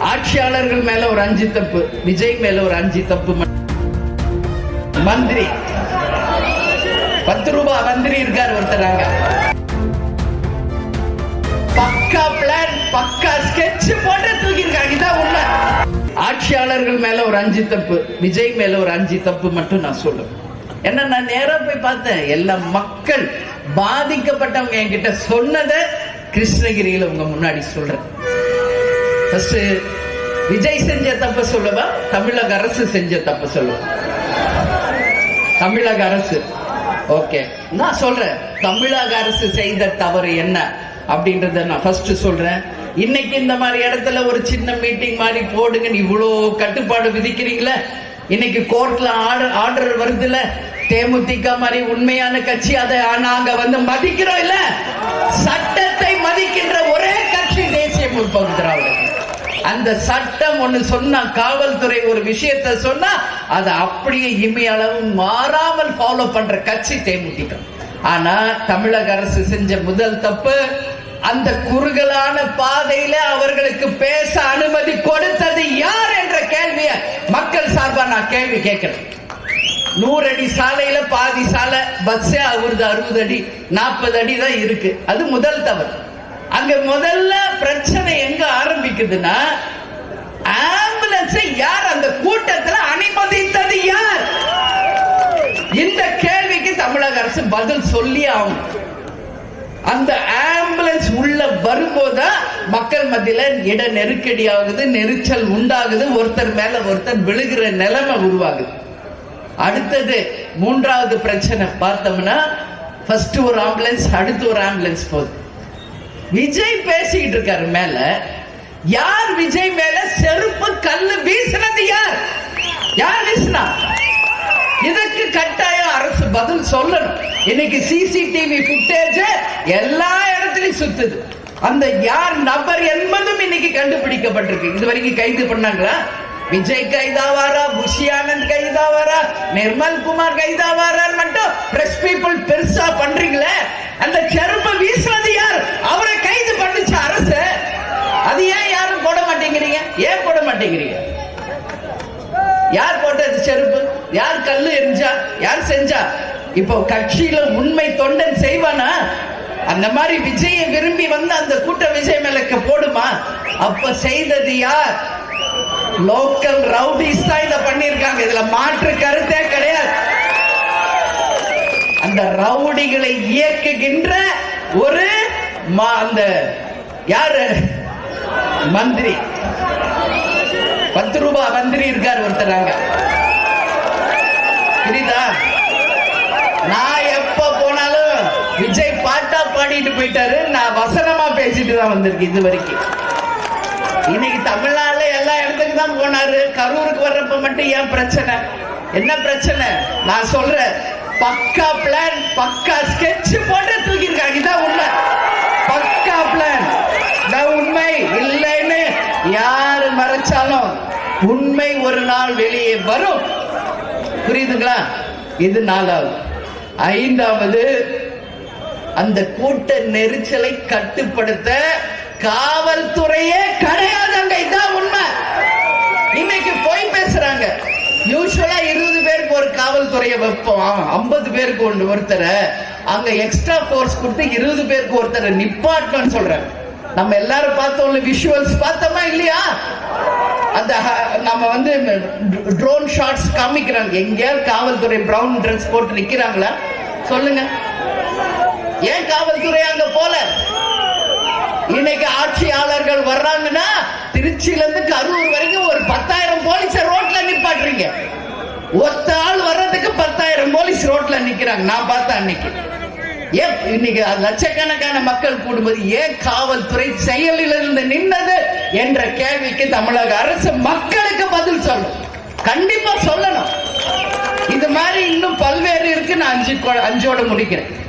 ஆட்சியாளர்கள் மேல ஒரு அஞ்சு தப்பு விஜய் மேல ஒரு அஞ்சு தப்பு மந்திரி. பத்து ரூபாய் மந்திரி இருக்கார் ஒருத்தராங்க பக்கா பிளான் பக்கா ஸ்கெட்ச் போட்டு தூக்கியிருக்காங்க. இதான் உண்மை. ஆட்சியாளர்கள் மேல ஒரு அஞ்சு தப்பு விஜய் மேல ஒரு அஞ்சு தப்பு மட்டும் நான் சொல்லுவேன் ஏன்னா நான் நேரா போய் பார்த்தேன். எல்லா மக்கள் பாதிக்கப்பட்டவங்க என்கிட்ட சொன்னதை கிருஷ்ணகிரியில உங்க முன்னாடி சொல்றேன். ஃபர்ஸ்ட் விஜய் செஞ்ச தப்ப சொல்லவா? தமிழக அரசு செஞ்ச தப்ப சொல்லவா? தமிழக அரசு. ஓகே நான் சொல்றேன் தமிழக அரசு செய்த தவறு என்ன அப்படின்றத நான் ஃபர்ஸ்ட் சொல்றேன். இன்னைக்கு இந்த மாதிரி இடத்துல ஒரு சின்ன மீட்டிங் மாதிரி போடுங்கன்னு இவ்வளோ கட்டுப்பாடு விதிக்கிறீங்களே. இன்னைக்கு கோர்ட்ல ஆர்டர் ஆர்டர் வருதுல. தேமுதிக மாதிரி உண்மையான கட்சி அதை நாங்க வந்து மதிக்கிறோம் இல்ல? சட்டத்தை மதிக்கின்ற ஒரே கட்சி தேசிய முற்போக்கு திராவிட அந்த சட்டம் ஒண்ணு சொன்னா காவல்துறை ஒரு விஷயத்த சொன்னா அதை அப்படியே இமையளவு மாறாமல் ஃபாலோ பண்ற கட்சி தேமுதிக. ஆனா தமிழக அரசு செஞ்ச முதல் தப்பு அந்த குறுகலான பாதையில அவர்களுக்கு பேச அனுமதி கொடுத்தது யார் என்ற கேள்விய மக்கள் சார்பா நான் கேள்வி கேட்கிறேன் நூறு அடி சாலையில பாதி சாலை பஸ்ஸே அவருது அறுபது அடி நாற்பது அடி தான் இருக்கு. அது முதல் தவறு. அங்க முதல்ல பிரச்சனை எங்க ஆரம்பிக்குதுன்னா ஆம்புலன்ஸை யார் அந்த கூட்டத்தில் அனுமதித்தது யார்? இந்த கேள்விக்கு தமிழக அரசு பதில் சொல்லி ஆகும் அந்த ஆம்புலன்ஸ் உள்ள வரும்போது மக்கள் மத்தியில இட நெருக்கடி ஆகுது நெரிச்சல் உண்டாகுது ஒருத்தர் மேல ஒருத்தர் விழுகிற நிலைமை உருவாகுது. அடுத்தது மூன்றாவது பிரச்சனை பார்த்தோம்னா ஃபர்ஸ்ட் ஒரு ஆம்புலன்ஸ் அடுத்து ஒரு ஆம்புலன்ஸ் போகுது. விஜய் பேசிக்கிட்டு இருக்காரு மேல யார் விஜய் மேல செருப்பு கல்லு வீசினது யார்? யார் வீசினா? இதுக்கு கட்டாயம் அரசு பதில் சொல்லணும். இன்னைக்கு சிசிடிவி புட்டேஜ் எல்லா இடத்துலயும் சுத்துது. அந்த யார் நபர் என்பதும் இன்னைக்கு கண்டுபிடிக்கப்பட்டிருக்கு. இது வரைக்கும் கைது பண்ணாங்களா? விஜய் கைதாவாரா? புஷி ஆனந்த் கைதாவாரா? நிர்மல் குமார் கைதாவாரான்னு மட்டும் பிரஸ் பீப்புள் பெருசா பண்றீங்களே? அந்த செருப்பை வீசுனது யார் கல்லு எரிஞ்சா? யார் செஞ்சா? இப்போ கட்சியில உண்மை தொண்டன் செய்வானா? அந்த மாதிரி விஜய விரும்பி வந்து அந்த கூட்ட விஜய் மேலக்க போடுமா? அப்ப செய்தது யார்? லோக்கல் ரவுடிஸ் தான் இதை பண்ணிருக்காங்க இதுல மாற்று கருத்தே கிடையாது. அந்த ரவுடிகளை இயக்குகின்ற ஒரு மா- அந்த யாரு? மந்திரி. பத்து ரூபாய் மந்திரி இருக்கார் ஒருத்தராங்க புரியுதா விஜய் பாட்டா பாடிட்டு போயிட்டாரு. நான் வசனமா பேசிட்டு தான் வந்திருக்கேன் இது வரைக்கும். இன்னைக்கு தமிழ்நாடுல எல்லா இடத்துக்கு தான் போனாரு. கரூருக்கு வர்றப்ப மட்டும் ஏன் பிரச்சனை? என்ன பிரச்சனை? நான் சொல்றேன். பக்கா பிளான் பக்கா ஸ்கெட்ச் போட்டு தூக்கியிருக்காங்க இதான் உண்மை. பக்கா பிளான் நான் உண்மை இல்லைன்னு யாரு மறைச்சாலும் உண்மை ஒரு நாள் வெளியே வரும். புரியுதுங்களா? இது நாலாவது. ஐந்தாவது அந்த கூட்ட நெரிச்சலை கட்டுப்படுத்த காவல்துறையே கிடையாதுங்க இதான் உண்மை. இன்னைக்கு போய் பேசுறாங்க. யூஸ்வலா இருபது பேருக்கு ஒரு காவல்துறையை வைப்போம். ஐம்பது பேருக்கு ஒன்று ஒருத்தரை. அங்க எக்ஸ்ட்ரா போர்ஸ் கொடுத்து இருபது பேருக்கு ஒருத்தரை நிப்பாட்டணும்னு சொல்றாங்க. நம்ம எல்லாரும் பார்த்தோம்ல விஷுவல்ஸ் பார்த்தோமா இல்லையா? அந்த நம்ம வந்து ட்ரோன் ஷாட்ஸ் காமிக்கிறாங்க. எங்கேயாவது காவல்துறை பிரவுன் ட்ரெஸ் போட்டு நிக்கிறாங்களா? சொல்லுங்க. ஏன் காவல்துறை அங்க போல? இன்னைக்கு ஆட்சியாளர்கள் வர்றாங்கன்னா திருச்சியில இருந்து கரூர் வரைக்கும் ஒரு பத்தாயிரம் போலீஸ ரோட்ல நிப்பாட்டுறீங்க. ஒத்த ஆள் வர்றதுக்கு பத்தாயிரம் போலீஸ் ரோட்ல நிக்கிறாங்க. நான் பார்த்தேன் அன்னைக்கு. ஏன் இன்னைக்கு லட்சக்கணக்கான மக்கள் கூடும்போது ஏன் காவல்துறை செயலில் இருந்து நின்னது என்ற கேள்விக்கு தமிழக அரசு மக்களுக்கு பதில் சொல்லும் கண்டிப்பா சொல்லணும். இது மாதிரி இன்னும் பல்வேறு இருக்கு. நான் அஞ்சு அஞ்சோட முடிக்கிறேன்.